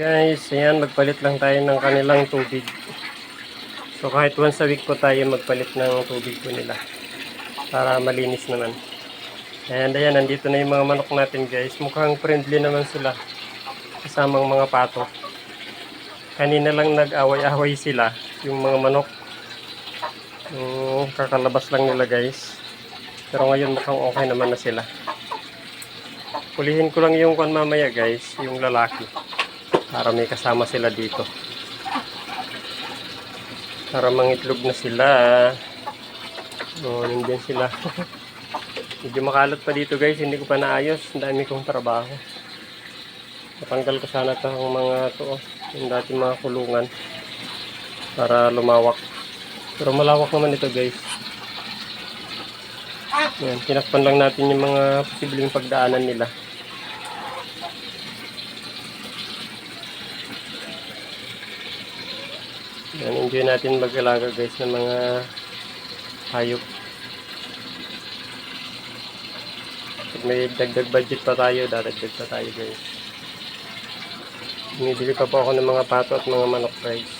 Guys, ayan, magpalit lang tayo ng kanilang tubig. So kahit once a week po tayo magpalit ng tubig po nila. Para malinis naman. And ayan, nandito na yung mga manok natin guys. Mukhang friendly naman sila. Kasamang mga pato. Kanina lang nag-away-away sila. Yung mga manok. Yung kakalabas lang nila guys. Pero ngayon mukhang okay naman na sila. Pulihin ko lang yung kwan mamaya guys. Yung lalaki. Para may kasama sila dito. Para mangitlog na sila. O, nandiyan sila. Medyo makalat pa dito guys. Hindi ko pa naayos. Ang dami kong trabaho. Natanggal ko sana ito ang mga to. oh, Yung dati mga kulungan. Para lumawak. Pero malawak naman ito guys. Yan, tinakpan lang natin yung mga posibleng pagdaanan nila. Yan, enjoy natin mag-alaga guys ng mga hayop. Pag may dagdag budget pa tayo, dadagdag pa tayo guys. Bumibili pa po ako ng mga pato at mga manok guys.